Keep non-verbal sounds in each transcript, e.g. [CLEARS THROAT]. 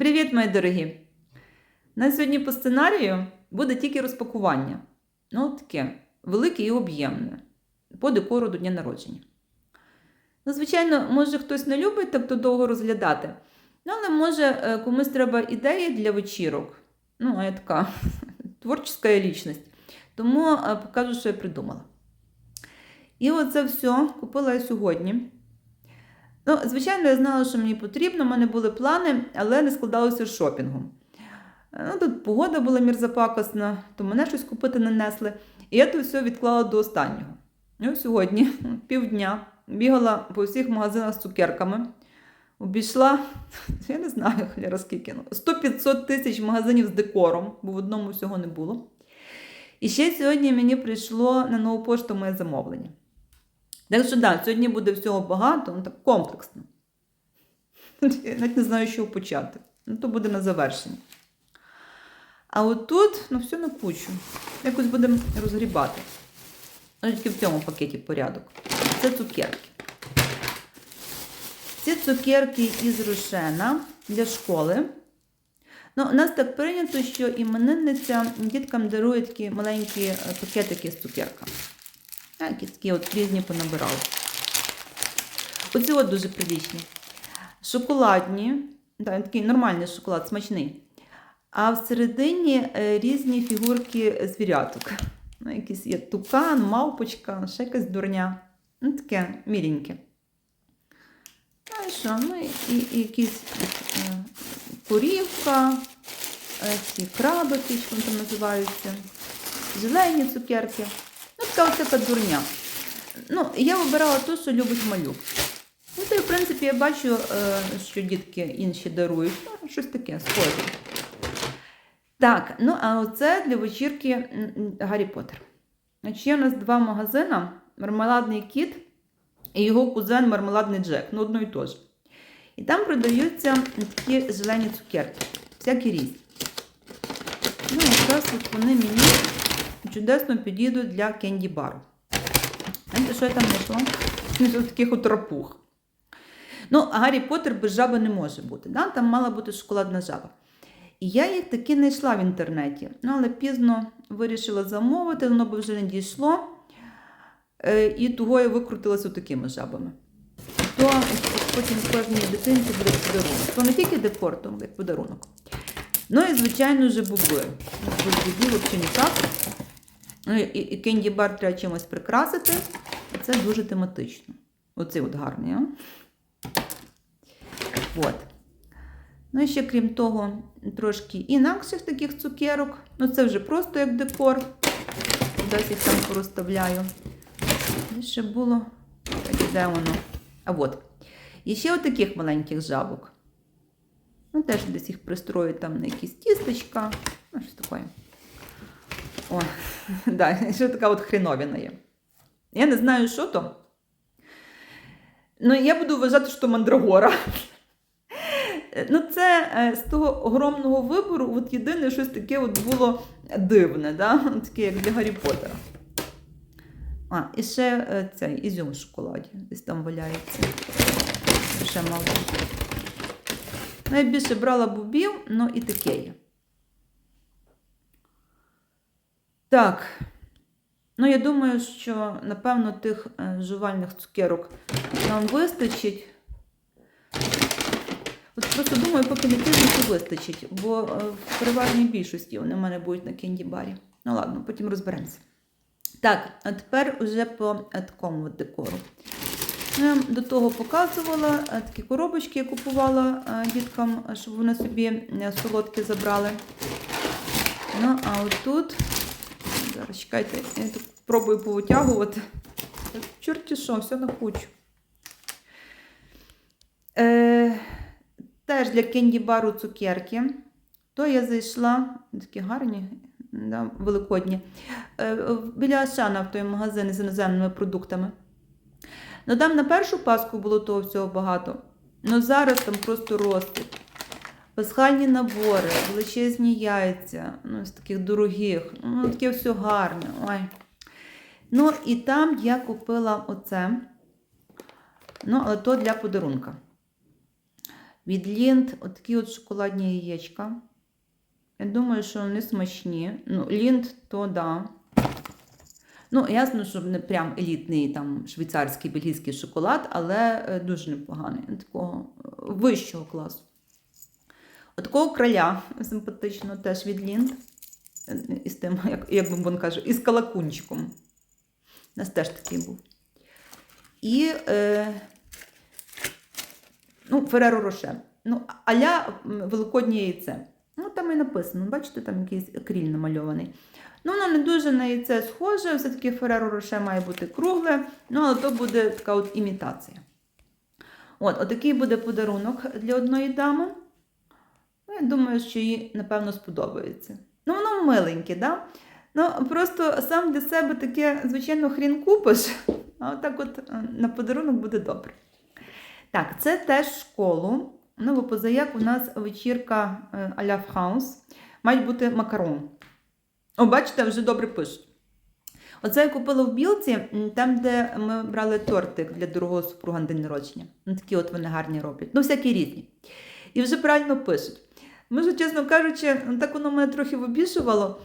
Привіт, мої дорогі! На сьогодні по сценарію буде тільки розпакування. Ну, таке велике і об'ємне по декору до дня народження. Ну, звичайно, може хтось не любить так то довго розглядати. Ну, але може е, комусь треба ідеї для вечірок. Ну, а я така [LAUGHS] творча лічність. Тому е, покажу, що я придумала. І оце все купила я сьогодні. Ну, звичайно, я знала, що мені потрібно, в мене були плани, але не складалося з шопінгом. Ну, Тут погода була мірзапакосна, то мене щось купити не несли. І я то все відклала до останнього. Ось сьогодні, [LAUGHS] півдня, бігала по всіх магазинах з цукерками. Обійшла, [LAUGHS] я не знаю, скільки, ну, 100-500 тисяч магазинів з декором, бо в одному всього не було. І ще сьогодні мені прийшло на нову пошту моє замовлення. Так що так, сьогодні буде всього багато, ну так комплексно. Я навіть не знаю, чого почати. Ну, то буде на завершення. А отут, ну, все на кучу. Якось будемо розгрібати. Ну, тільки в цьому пакеті порядок. Це цукерки. Ці цукерки із рушена для школи. Ну, у нас так прийнято, що іменинниця діткам дарує такі маленькі пакетики з цукерками. І такі от різні понабирали. Оці от дуже прилічні. Шоколадні, так, такий нормальний шоколад, смачний. А всередині е, різні фігурки звіряток. Ну, якийсь є тукан, мавпочка, ще якась дурня. Ну, таке міленьке. Ну і що? Ну, і, і, і якісь е, корівка, е, ці крабики, що вони там називаються, зелені цукерки. Така ось така дурня. Ну, я вибирала ту, що любить малюк. Ну, й, в принципі, я бачу, е, що дітки інші дарують. Ну, щось таке схоже. Так, ну а оце для вечірки Гаррі Поттер. Значить, є у нас два магазини: мармеладний кіт і його кузен мармеладний Джек. Ну, одно і те ж. І там продаються такі зелені цукерки, всякі різні. Ну, якраз от вони мені чудесно підійдуть для кенді-бару. Знаєте, що я там знайшла? Ось таких от рапух. Ну, Гаррі Поттер без жаби не може бути. Да? Там мала бути шоколадна жаба. І я їх таки не йшла в інтернеті. Ну, але пізно вирішила замовити, воно би вже не дійшло. Е, І того я викрутилася такими жабами. То потім кожній дитинці буде подарунок. То не тільки декор, як подарунок. Ну і, звичайно, вже боби. Без бобів взагалі ніяк. Ну, і, і кенді-бар треба чимось прикрасити. Це дуже тематично. Оцей от гарний. А? От. Ну і ще, крім того, трошки інакших таких цукерок. Ну, це вже просто як декор. Десь їх там порозставляю. І ще було. Де воно? А от. І ще от маленьких жабок. Ну, теж десь їх пристрою там на якісь тістечка. Ну, щось таке. О, [LAUGHS] да, ще така от хреновіна є. Я не знаю, що то. Ну, я буду вважати, що мандрагора. Ну, це е, з того огромного вибору, от єдине щось таке от було дивне, да? таке, як для Гаррі Поттера. А, і ще е, цей ізюм в шоколаді. Десь там валяється. Ще мало. Найбільше брала бубів, ну і таке є. Так. Ну, я думаю, що, напевно, тих е, жувальних цукерок нам вистачить. От просто думаю, поки не то вистачить, бо е, в переважній більшості вони в мене будуть на кенді-барі. Ну ладно, потім розберемося. Так, а тепер уже по е, такому декору. Ну, Я до того показувала такі коробочки, я купувала діткам, щоб вони собі солодкі забрали. Ну, а отут, чекайте, я тут пробую повитягувати. Чорті що, все на кучу. Е, теж для кенді-бару цукерки. То я зайшла, такі гарні, да, великодні, е, біля Ашана в той магазин з іноземними продуктами. Ну там на першу Пасху було того всього багато. Ну зараз там просто розкіт. Пасхальні набори, величезні яйця, ну, з таких дорогих, ну таке все гарне. Ой. Ну, і там я купила оце. Ну, але то для подарунка. Від Лінд отакі от шоколадні яєчка. Я думаю, що вони смачні. Ну, Лінд, то да. Ну, ясно, що не прям елітний там швейцарський бельгійський шоколад, але е, дуже непоганий. Такого е, вищого класу. Отакого краля симпатичного теж від Лінд. Із тим, як, як він каже, із калакунчиком. У нас теж такий був. І е, ну, Фереро Роше. Ну, аля великоднє яйце. Ну, там і написано, бачите, там якийсь кріль намальований. Ну, воно не дуже на яйце схоже, все-таки Фереро Роше має бути кругле, ну, але то буде така от імітація. От, отакий буде подарунок для одної дами. Я думаю, що їй, напевно, сподобається. Ну, воно миленьке, да? Ну, просто сам для себе таке, звичайно, хрін купиш, а отак от е, на подарунок буде добре. Так, це теж школу. Ну, бо позаяк у нас вечірка е, а-ля Фраус. Мають бути макарон. О, бачите, вже добре пишуть. Оце я купила в білці, там, де ми брали тортик для дорогого супруга на день народження. Ну, такі от вони гарні роблять. Ну, всякі різні. І вже правильно пишуть. Може, чесно кажучи, ну, так воно мене трохи вибішувало.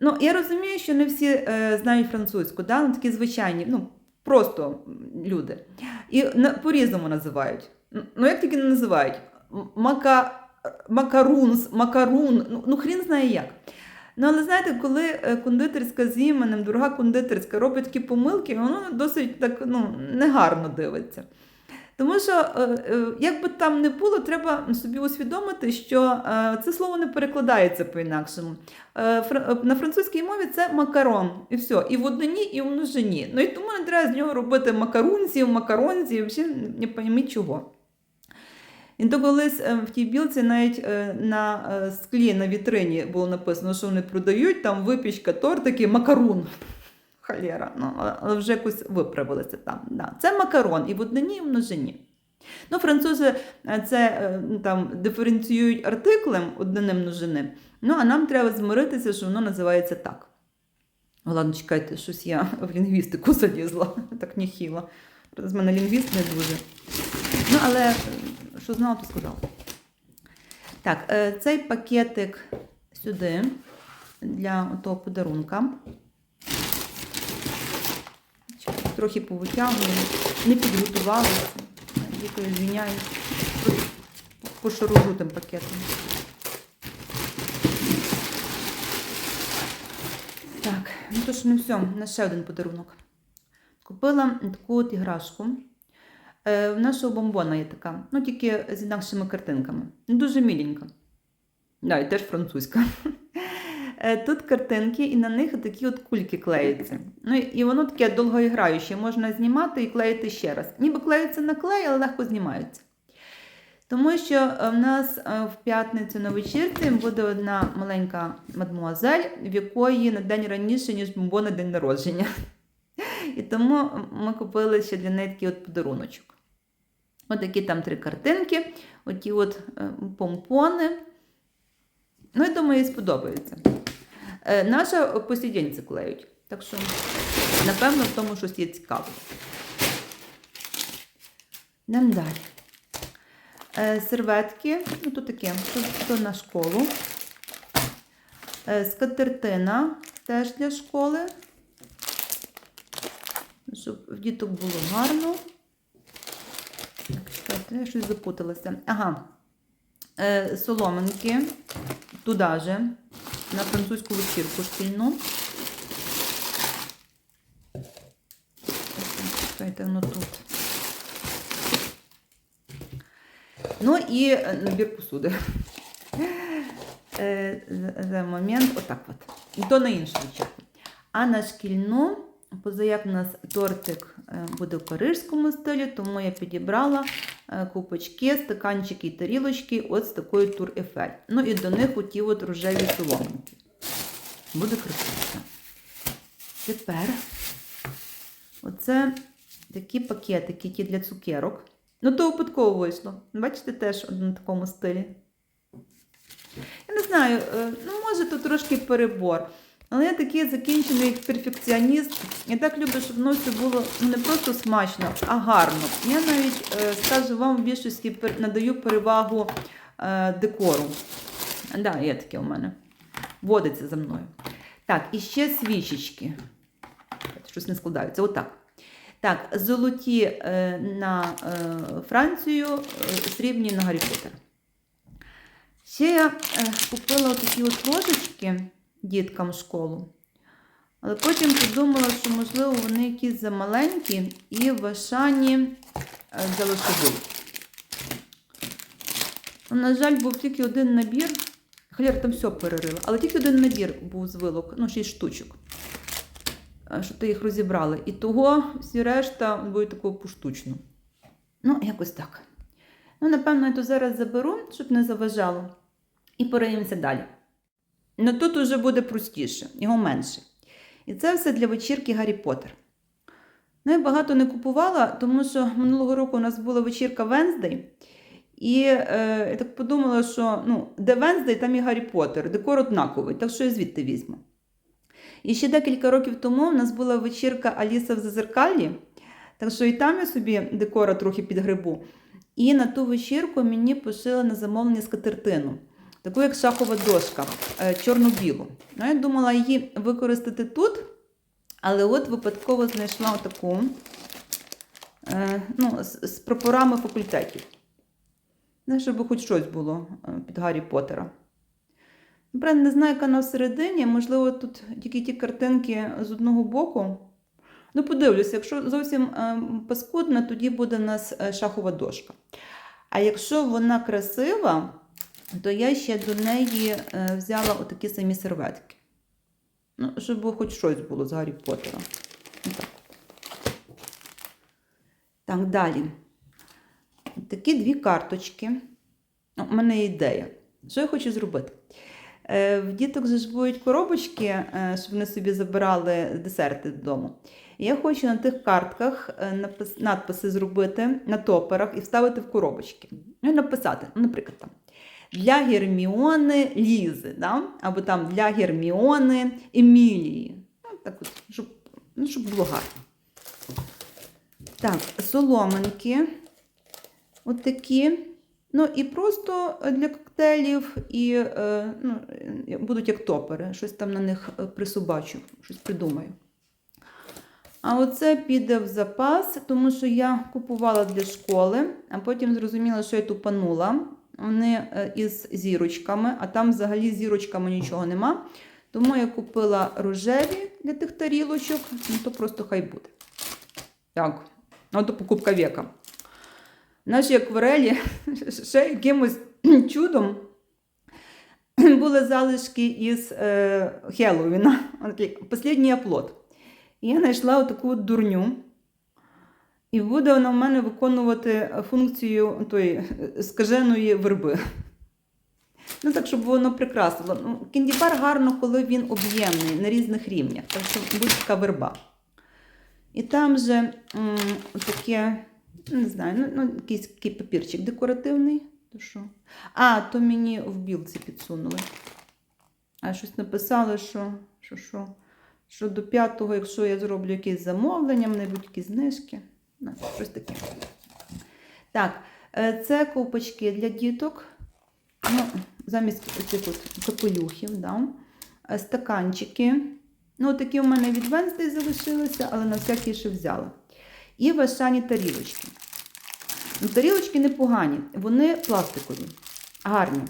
Ну, я розумію, що не всі е, знають французьку, да? ну, такі звичайні, ну, просто люди. І на, по-різному називають. Ну, як тільки не називають? Мака, макарунс, макарун, ну, ну хрін знає як. Ну, але знаєте, коли е, кондитерська з іменем, дорога кондитерська робить такі помилки, воно досить так ну, негарно дивиться. Тому що, е, е, як би там не було, треба собі усвідомити, що е, це слово не перекладається по-інакшому. На французькій мові це макарон, і все, і в однині, і в множині. Ну і тому не треба з нього робити макарунців, макаронців, взагалі не пойміть чого. І то колись в тій білці навіть на склі на вітрині було написано, що вони продають там випічка, тортики, макарун. Халєра, ну, але- вже якось виправилися там. Да. Це макарон і в однині, і в множині. Ну, французи е, це е, ну, там диференціюють артиклем однини множини, ну а нам треба змиритися, що воно називається так. Ладно, чекайте, щось я в лінгвістику залізла, [LAUGHS] так нехило. З мене лінгвіст не дуже. Ну, але е, що знала, то сказала. Так, цей пакетик сюди для того подарунка. Трохи повитягую, не підготувалася. Дякую, звіняюсь. Пошаружу тим пакетом. Так, ну то ж не все, у нас ще один подарунок. Купила таку от іграшку. Е, в нашого бомбона є така, ну тільки з інакшими картинками. Дуже міленька. Да, і теж французька. Е, Тут картинки, і на них такі от кульки клеються. Ну і воно таке довгоіграюче, можна знімати і клеїти ще раз. Ніби клеються на клей, але легко знімаються. Тому що е, в нас е, в п'ятницю на вечірці буде одна маленька мадмуазель, в якої на день раніше, ніж бомбона день народження. І тому ми купили ще для неї такий от подаруночок. Ось такі там три картинки, оті от помпони. Ну, я думаю, їй сподобається. Е, Наша по сій клеють. Так що, напевно, в тому щось є цікаве. Йдемо далі. Е, Серветки, ну то таке, то, на школу. Е, Скатертина теж для школи. Щоб в діток було гарно. Так, я щось запуталася. Ага. Соломинки. Туди же. На французьку вечірку шкільну. Чекайте, воно тут. Ну і е, набір посуди. Е, за- момент, отак от. І то на іншу вечірку. А на шкільну, позаяк у нас тортик е, буде в парижському стилі, тому я підібрала купочки, стаканчики і тарілочки от з такою тур Ефель. Ну і до них оті от рожеві соломинки. Буде красиво. Тепер оце такі пакетики ті для цукерок. Ну, то випадково вийшло. Бачите, теж на такому стилі. Я не знаю, е, ну може тут трошки перебор. Але я такий закінчений перфекціоніст. Я так люблю, щоб воно було не просто смачно, а гарно. Я навіть е, скажу вам в більшості надаю перевагу е, декору. Да, є таке у мене. Водиться за мною. Так, і ще свічечки. Щось не складається. Отак. Так, золоті е, на Францію, срібні на Гаррі Поттера. Ще я купила такі от ложечки діткам школу. Але потім подумала, що, можливо, вони якісь замаленькі і в Ашані е, залишили. Ну, На жаль, був тільки один набір. Халяр там все перерила, але тільки один набір був з вилок, ну, шість штучок. Е, Щоб ти їх розібрали. І того всі решта будуть такого поштучно. Ну, якось так. Ну, напевно, я то зараз заберу, щоб не заважало. І переїмося далі. Ну тут уже буде простіше, його менше. І це все для вечірки Гаррі Поттер. Ну, я багато не купувала, тому що минулого року у нас була вечірка Венздей. І е, я так подумала, що ну, де Венздей, там і Гаррі Поттер, декор однаковий, так що я звідти візьму. І ще декілька років тому у нас була вечірка Аліса в Зазеркаллі, так що і там я собі декора трохи підгребу. І на ту вечірку мені пошили на замовлення скатертину, таку як шахова дошка, е, чорно-білу. Ну, я думала її використати тут, але от випадково знайшла таку е, ну, з, прапорами факультетів. Не, щоб хоч щось було е, під Гаррі Поттера. Правда, не знаю, яка вона всередині. Можливо, тут тільки ті картинки з одного боку. Ну, подивлюся, якщо зовсім паскудна, тоді буде у нас шахова дошка. А якщо вона красива, то я ще до неї е, взяла отакі самі серветки. Ну, щоб хоч щось було з Гаррі Поттера. Отак. Так, далі. Такі дві карточки. Ну, У мене є ідея. Що я хочу зробити? Е, В діток же коробочки, е, щоб вони собі забирали десерти додому. Я хочу на тих картках надписи зробити на топерах і вставити в коробочки. Ну і написати, ну, наприклад, там. Для Герміони Лізи, да? або там для Герміони Емілії. Ну, так от, щоб, ну, щоб було гарно. Так, соломинки. От такі. Ну і просто для коктейлів, і е, ну, будуть як топери. Щось там на них е, присобачу, щось придумаю. А оце піде в запас, тому що я купувала для школи, а потім зрозуміла, що я тупанула. Вони е, із зірочками, а там взагалі з зірочками нічого нема. Тому я купила рожеві для тих тарілочок, ну то просто хай буде. Так, от покупка века. Наші акварелі [LAUGHS] ще якимось [CLEARS THROAT] чудом були залишки із е, Хеллоуіна. Послідній оплот. І я знайшла отаку дурню. І буде вона в мене виконувати функцію тої скаженої верби. Ну, так, щоб воно прикрасило. Ну, Кіндібар гарно, коли він об'ємний на різних рівнях. Так що будь-яка верба. І там же м, таке, не знаю, ну, ну, якийсь такий папірчик декоративний. То що? А, то мені в білці підсунули. А щось написали, що, що, що, що до п'ятого, якщо я зроблю якесь замовлення, мене будуть якісь знижки. Ну, щось таке. Так, е, це ковпачки для діток. Ну, замість цих от капелюхів, да. Е, стаканчики. Ну, такі у мене від Венстей залишилися, але на всякий ще взяла. І вашані тарілочки. Ну, тарілочки непогані, вони пластикові, гарні.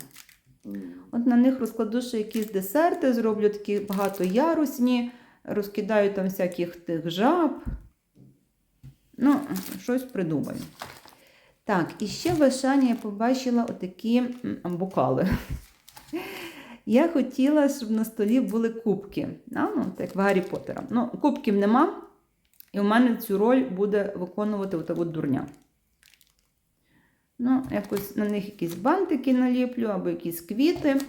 От на них розкладу ще якісь десерти, зроблю такі багатоярусні, розкидаю там всяких тих жаб. Ну, щось придумаю. Так, і ще в Ашані я побачила отакі бокали. Я хотіла, щоб на столі були кубки. А, ну, так, в Гаррі Поттера. Ну, кубків нема, і у мене цю роль буде виконувати от дурня. Ну, якось на них якісь бантики наліплю або якісь квіти.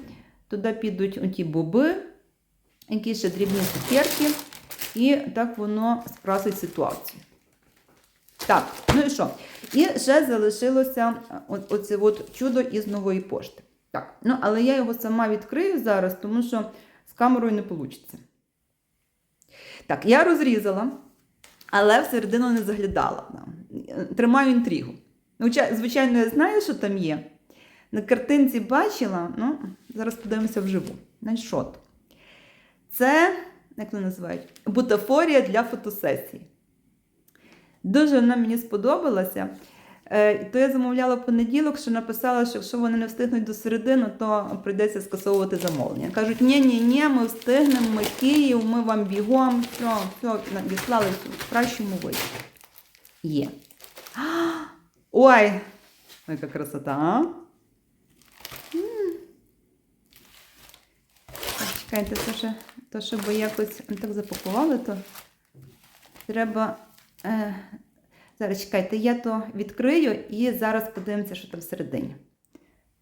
Туди підуть оті боби, якісь ще дрібні цукерки. І так воно скрасить ситуацію. Так, ну і що? І ще залишилося оце от чудо із нової пошти. Так, ну але я його сама відкрию зараз, тому що з камерою не вийде. Так, я розрізала, але всередину не заглядала. Тримаю інтригу. Ну, Звичайно, я знаю, що там є. На картинці бачила, ну, зараз подивимося вживу. Що? Це, як вони називають, бутафорія для фотосесії. Дуже вона мені сподобалася. Е, То я замовляла в понеділок, що написала, що якщо вони не встигнуть до середини, то прийдеться скасовувати замовлення. Кажуть, ні, ні, ні, ми встигнемо, ми Київ, ми вам бігом, все, все, надіслали в кращому виді. Є. [GASPS] Ой, яка красота, а? Чекайте, то ще, то ще бо якось так запакували, то треба. Е, зараз чекайте, я то відкрию і зараз подивимося, що там всередині.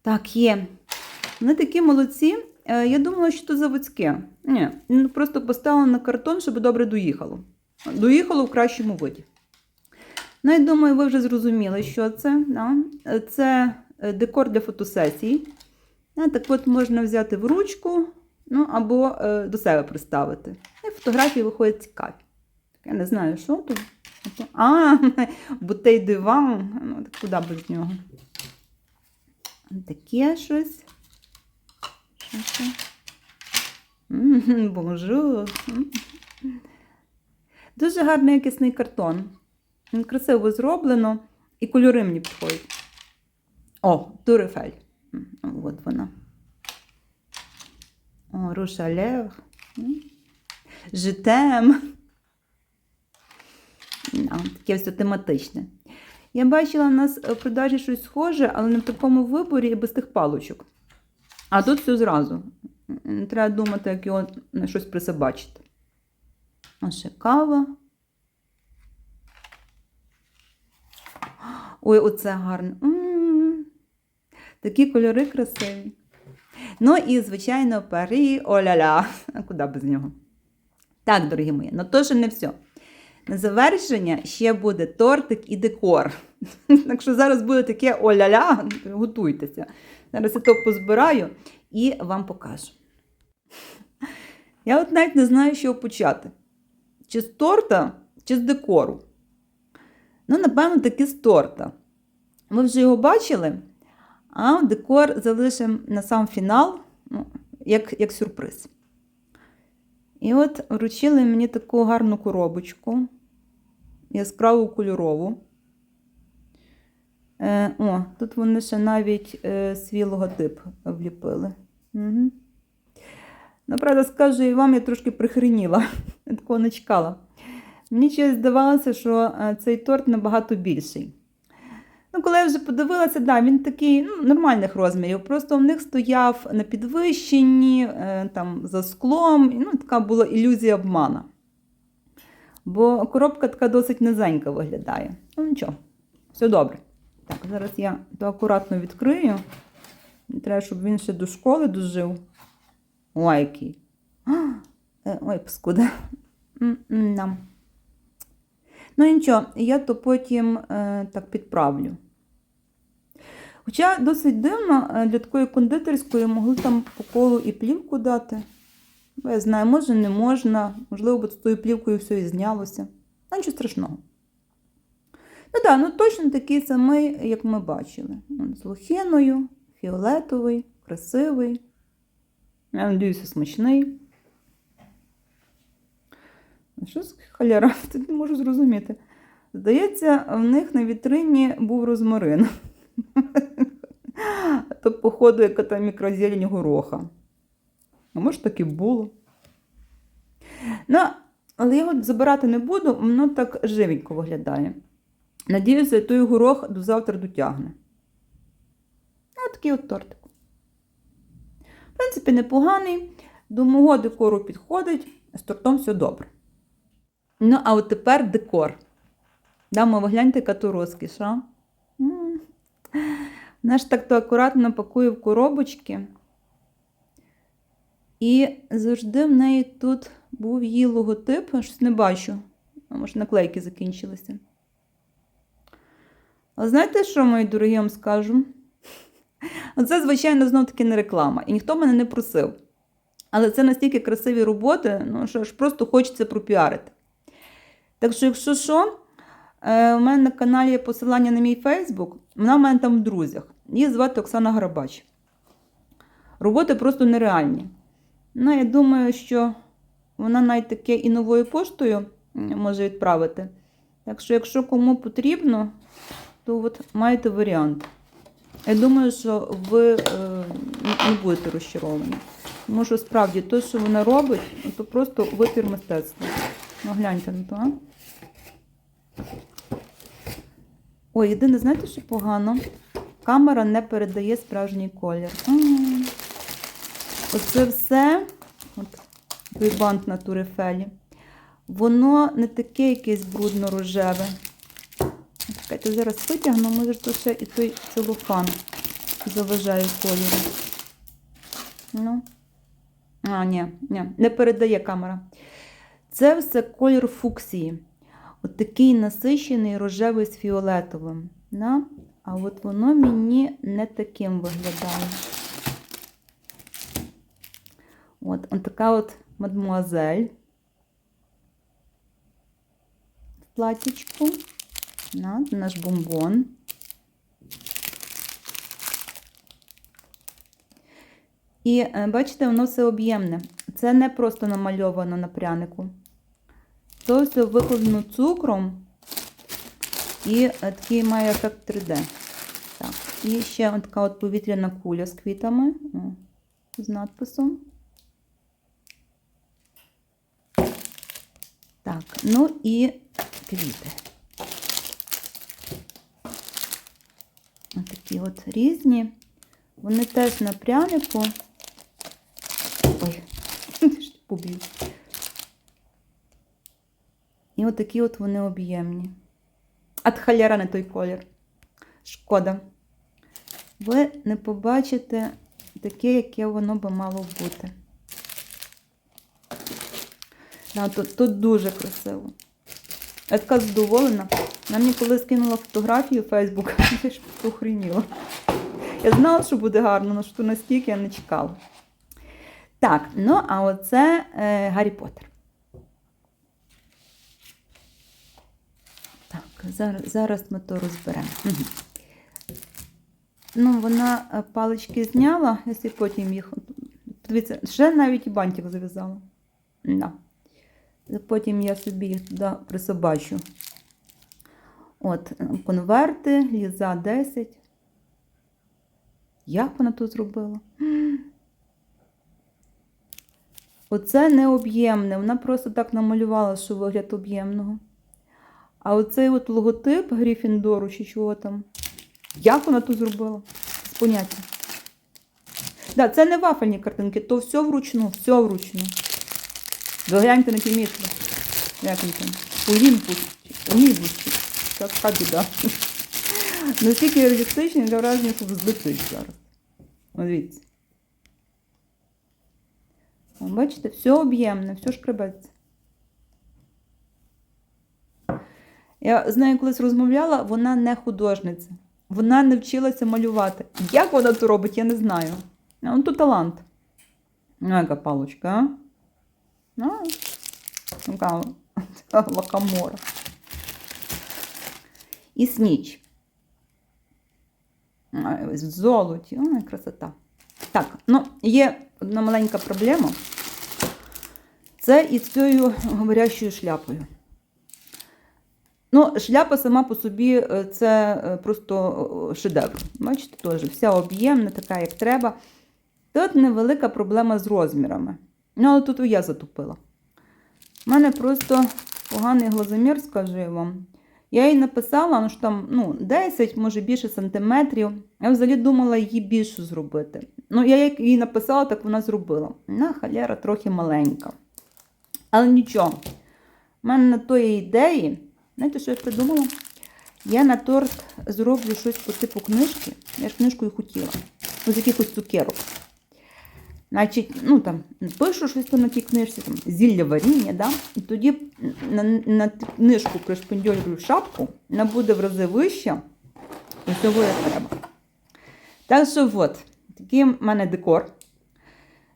Так, є. Вони такі молодці. Е, я думала, що це заводське. Ні, ну, просто поставила на картон, щоб добре доїхало. Доїхало в кращому виді. Ну, я думаю, ви вже зрозуміли, що це. Це е, декор для фотосесії. Так от можна взяти в ручку, ну або до себе приставити. І фотографії виходять цікаві. Я не знаю, що тут. А, [LAUGHS] бутей диван. Ну, так куди без нього? Таке щось. Що. Дуже гарний якісний картон. Він красиво зроблено і кольори мені підходять. О, Турефель. От вона. О, Рушалев. Житем. Да, таке все тематичне. Я бачила у нас в продажі щось схоже, але не в такому виборі і без тих палочок. А тут все зразу. Не треба думати, як його на щось присобачити. А ще кава. Ой, оце гарно. Такі кольори красиві. Ну і, звичайно, парі оля-ля. А [LAUGHS] куди без нього? Так, дорогі мої, ну то ще не все. На завершення ще буде тортик і декор. [LAUGHS] Так що зараз буде таке оля-ля, готуйтеся. Зараз я то позбираю і вам покажу. Я от навіть не знаю, чого почати. Чи з торта, чи з декору. Ну, напевно, таки з торта. Ви вже його бачили, а декор залишимо на сам фінал, ну, як, як сюрприз. І от вручили мені таку гарну коробочку, яскраву кольорову. Е, о, тут вони ще навіть е, свій логотип вліпили. Угу. Ну, правда, скажу і вам, я трошки прихреніла, [LAUGHS] такого не чекала. Мені щось здавалося, що е, цей торт набагато більший. Ну, коли я вже подивилася, да, він такий ну, нормальних розмірів. Просто в них стояв на підвищенні, е, там, за склом, ну, така була ілюзія обмана. Бо коробка така досить низенька виглядає. Ну, нічого, все добре. Так, зараз я то акуратно відкрию. Треба, щоб він ще до школи дожив. Ой, який. [GASPS] Е, Ой, паскуда. Нам. Ну нічого, я то потім е, так підправлю. Хоча досить дивно, е, для такої кондитерської могли там по колу і плівку дати. Бо я знаю, може не можна, можливо, бо з тою плівкою все і знялося. А нічого страшного. Ну так, ну точно такий самий, як ми бачили. З лохиною, фіолетовий, красивий. Я надіюся, смачний. Що з халяра? [LAUGHS] Тут не можу зрозуміти. Здається, в них на вітрині був розмарин. [LAUGHS] То, походу, яка там мікрозелень гороха. А може, так і було. Ну, але я його забирати не буду, воно так живенько виглядає. Надіюся, той горох до завтра дотягне. А такий от тортик. В принципі, непоганий. До мого декору підходить, з тортом все добре. Ну, а от тепер декор. Дамо, ви гляньте, яка розкіш, а? Вона ж так то акуратно пакує в коробочки. І завжди в неї тут був її логотип, я щось не бачу. Може, наклейки закінчилися. А знаєте, що, мої дорогі, вам скажу? Це, звичайно, знов таки не реклама. І ніхто мене не просив. Але це настільки красиві роботи, ну, що ж просто хочеться пропіарити. Так що, якщо що, е, у мене на каналі є посилання на мій Фейсбук, вона в мене там в друзях. Її звати Оксана Гарабач. Роботи просто нереальні. Ну, я думаю, що вона навіть таке і новою поштою може відправити. Так що, якщо кому потрібно, то от маєте варіант. Я думаю, що ви е, не- будете розчаровані. Тому що справді те, що вона робить, то просто витвір мистецтва. Ну, гляньте на то. А? Ой, єдине, знаєте, що погано? Камера не передає справжній колір. Оце все, от той бант на турифелі, воно не таке якесь брудно-рожеве. Чекайте, зараз витягну, може то ще і той целофан заважає кольору. Ну. А, ні, ні, не передає камера. Це все колір фуксії. От такий насичений рожевий з фіолетовим. Да? А от воно мені не таким виглядає. От, от така от мадмуазель в платічку. Це наш бомбон. І е, бачите, воно все об'ємне. Це не просто намальовано на прянику. Це все викладено цукром і е, такий має ефект 3D. Так. І ще така от повітряна куля з квітами, о, з надписом. Так, ну і квіти. Ось такі от різні. Вони теж на прянику. Ой, [LAUGHS] ж поб'ю. І от такі от вони об'ємні. От халяра не той колір. Шкода. Ви не побачите таке, яке воно би мало бути. Да, тут, тут дуже красиво. Я така задоволена. Вона мені коли скинула фотографію в Фейсбук, [LAUGHS] я ж охреніла. Я знала, що буде гарно, але що настільки я не чекала. Так, ну а оце е, Гаррі Поттер. Так, зараз, зараз ми то розберемо. Угу. Ну, вона е, палички зняла, якщо потім їх. Дивіться, ще навіть і бантик зав'язала. Да. Потім я собі їх туди присобачу. От, конверти, ліза 10. Як вона тут зробила? Оце не об'ємне. Вона просто так намалювала, що вигляд об'ємного. А оцей от логотип Гріфіндору чи чого там. Як вона тут зробила? З поняття. Да, це не вафельні картинки, то все вручну, все вручну. Ви гляньте на ті мішки. Як він там? Олімпус. Олімпус. Така біда. Настільки реалістичний для враження, щоб злетить зараз. О, дивіться. Бачите, все об'ємне, все шкребеться. Я з нею колись розмовляла, вона не художниця. Вона не вчилася малювати. Як вона це робить, я не знаю. Ну, то талант. Ну, яка палочка, а? Ну, така [LAUGHS] лакамора. І сніч. В золоті. Ой, красота. Так, ну, є одна маленька проблема. Це із цією говорящою шляпою. Ну, шляпа сама по собі е, це е, просто е, шедевр. Бачите, теж вся об'ємна, така, як треба. Тут невелика проблема з розмірами. Ну, але тут я затупила. У мене просто поганий глазомір, скажу я вам. Я їй написала, ну що там ну, 10, може більше сантиметрів. Я взагалі думала її більшу зробити. Ну, я як їй написала, так вона зробила. На халяра трохи маленька. Але нічого. У мене на тої ідеї, знаєте, що я придумала? Я на торт зроблю щось по типу книжки. Я ж книжку і хотіла. З якихось цукерок. Значить, ну там пишу щось там на тій книжці, там зілля варіння, да? і тоді на, на книжку пришпендюлю шапку, вона буде в рази вища, і цього як треба. Так що от, такий в мене декор.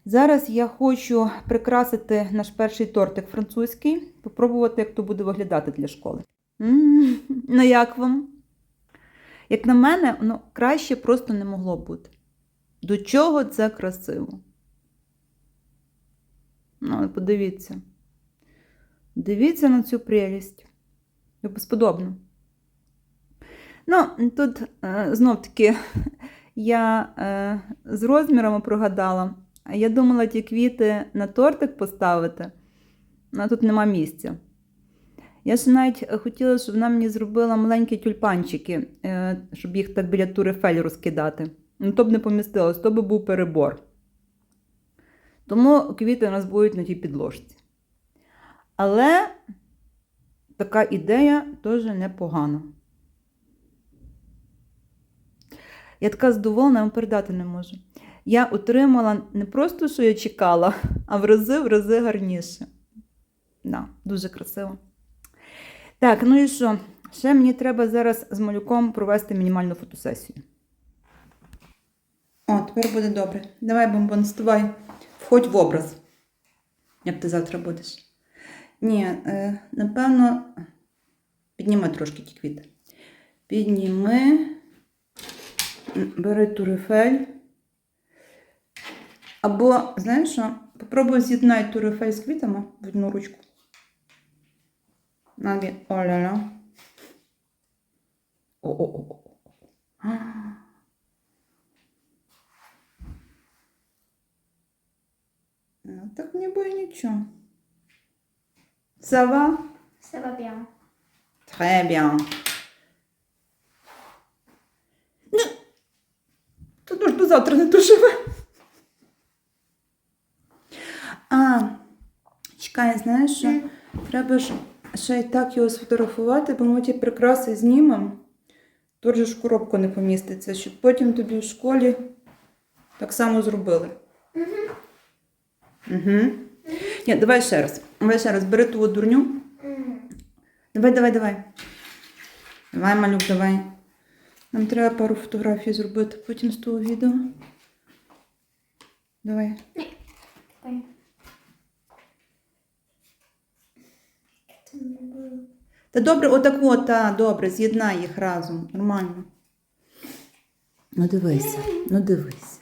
Зараз я хочу прикрасити наш перший тортик французький, попробувати, як то буде виглядати для школи. Ну, як вам? Як на мене, ну, краще просто не могло бути. До чого це красиво? Ну, подивіться. Дивіться на цю прелість. Безподобно. Ну, тут е, знов таки [LAUGHS] я е, з розмірами прогадала. Я думала ті квіти на тортик поставити, але тут нема місця. Я ж навіть хотіла, щоб вона мені зробила маленькі тюльпанчики, е, щоб їх так біля тури Фель розкидати. Ну, то б не помістилось, то би був перебор. Тому квіти у нас будуть на тій підложці. Але така ідея теж непогана. Я така задоволена, вам передати не можу. Я отримала не просто, що я чекала, а в рази в рази гарніше. Да, дуже красиво. Так, ну і що? Ще мені треба зараз з малюком провести мінімальну фотосесію. О, тепер буде добре. Давай, бомбон, вставай. Входь в образ. Як ти завтра будеш? Ні, е, напевно, підніми трошки ті квіти. Підніми. Бери турифель. Або, знаєш що, попробуй з'єднай турифель з квітами в одну ручку. Нагі, оля-ля. О-о-о. Ну, так ніби нічого. Ça va? Ça va bien. Très bien. Ну, то ж до завтра не доживе. А, чекай, знаєш що? Треба ж ще й так його сфотографувати, бо ми ті прикраси знімемо. Тут же ж коробку не поміститься, щоб потім тобі в школі так само зробили. Угу. Ні, давай ще раз. Давай ще раз. Бери ту дурню. Давай, давай, давай. Давай, малюк, давай. Нам треба пару фотографій зробити потім з того відео. Давай. Та добре, отак от, та, добре, з'єднай їх разом. Нормально. Ну дивися, ну дивись.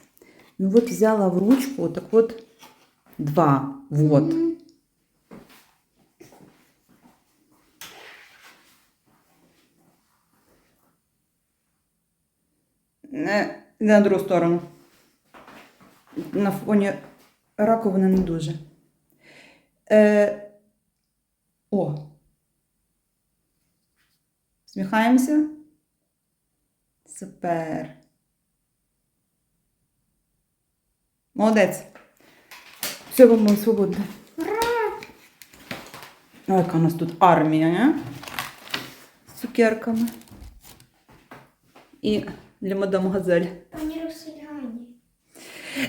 Ну от взяла в ручку, отак от два. Вот. Не, не на другу сторону. На фоні раковини не дуже. Е, о. Сміхаємося. Супер. Молодець. Все, вам свободно. О, яка у нас тут армія, не? З цукерками. І для мадам Газель. Пані Росіляні.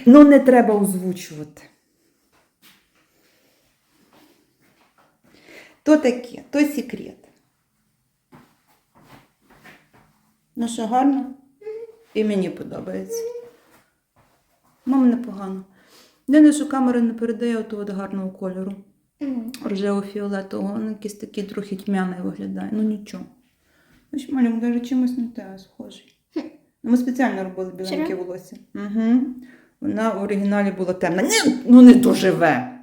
Ну, не треба озвучувати. То таке, то секрет. Ну що, гарно? І мені подобається. Мам непогано. Єдине, що камера не передає от гарного кольору. Рожево-фіолетового, він якийсь такий трохи тьмяний виглядає. Ну нічого. Ось малюк навіть чимось на те схожий. Ну, Ми спеціально робили біленьке волосся. Угу. Вона в оригіналі була темна. Ні, ну не доживе.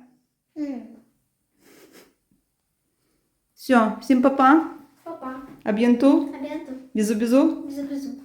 Все, всім папа. À bientôt. À bientôt. Bisous, bisous. Bisous, bisous.